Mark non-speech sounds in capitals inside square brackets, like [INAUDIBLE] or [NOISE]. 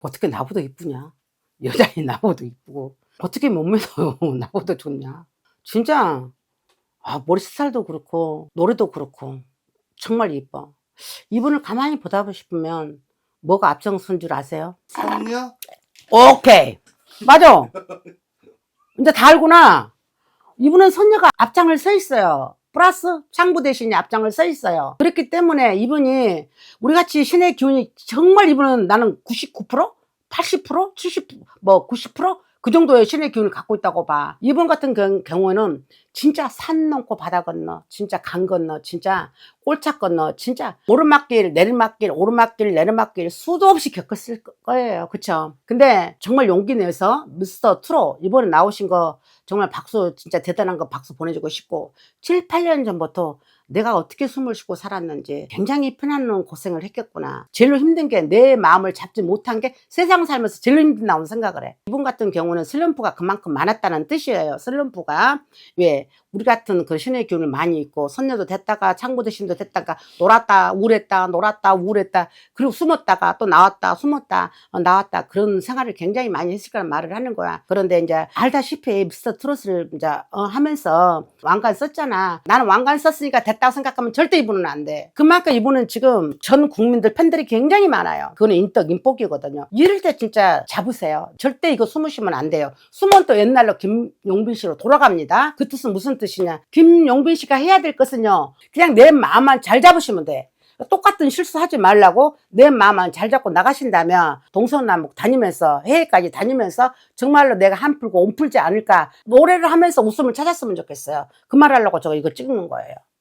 어떻게 나보다 이쁘냐? 여자애 [LAUGHS] 나보다 이쁘고 어떻게 몸매도 [LAUGHS] 나보다 좋냐? 진짜 아, 머리 스타일도 그렇고 노래도 그렇고 정말 이뻐. 이분을 가만히 보다 싶으면 뭐가 앞장선 줄 아세요? 선녀? 오케이. 맞아. 이제 다 알구나. 이분은 선녀가 앞장을 서 있어요. 플러스 창부 대신에 앞장을 서 있어요. 그렇기 때문에 이분이 우리 같이 신의 기운이 정말 이분은 나는 99%? 80%? 70%? 뭐 90%? 그 정도의 신의 기운을 갖고 있다고 봐. 이분 같은 경- 경우에는 진짜 산 넘고 바다 건너, 진짜 강 건너, 진짜 꼴차 건너, 진짜 오르막길, 내리막길, 오르막길, 내리막길 수도 없이 겪었을 거- 거예요. 그쵸? 근데 정말 용기 내서 미스터 트로 이번에 나오신 거 정말 박수, 진짜 대단한 거 박수 보내주고 싶고 7, 8년 전부터 내가 어떻게 숨을 쉬고 살았는지 굉장히 편안한 고생을 했겠구나. 제일 힘든 게 내 마음을 잡지 못한 게 세상 살면서 제일 힘든다고 생각을 해. 이분 같은 경우는 슬럼프가 그만큼 많았다는 뜻이에요. 슬럼프가. 왜? 우리 같은 그 신의 기운을 많이 있고 선녀도 됐다가 창부 대신도 됐다가 놀았다 우울했다 놀았다 우울했다 그리고 숨었다가 또 나왔다 숨었다 어, 나왔다. 그런 생활을 굉장히 많이 했을 거란 말을 하는 거야. 그런데 이제 알다시피 미스터 트롯을 이제 어, 하면서 왕관 썼잖아. 나는 왕관 썼으니까 됐다고 생각하면 절대 이분은 안 돼. 그만큼 이분은 지금 전 국민들 팬들이 굉장히 많아요. 그거는 인덕 인복이거든요. 이럴 때 진짜 잡으세요. 절대 이거 숨으시면 안 돼요. 숨은 또 옛날로 김용빈 씨로 돌아갑니다. 그 뜻은 무슨 뜻이냐? 김용빈 씨가 해야 될 것은요. 그냥 내 마음 만 잘 잡으시면 돼. 똑같은 실수하지 말라고 내 마음만 잘 잡고 나가신다면 동서남북 다니면서 해외까지 다니면서 정말로 내가 한 풀고 온 풀지 않을까 노래를 하면서 웃음을 찾았으면 좋겠어요. 그 말 하려고 제가 이거 찍는 거예요.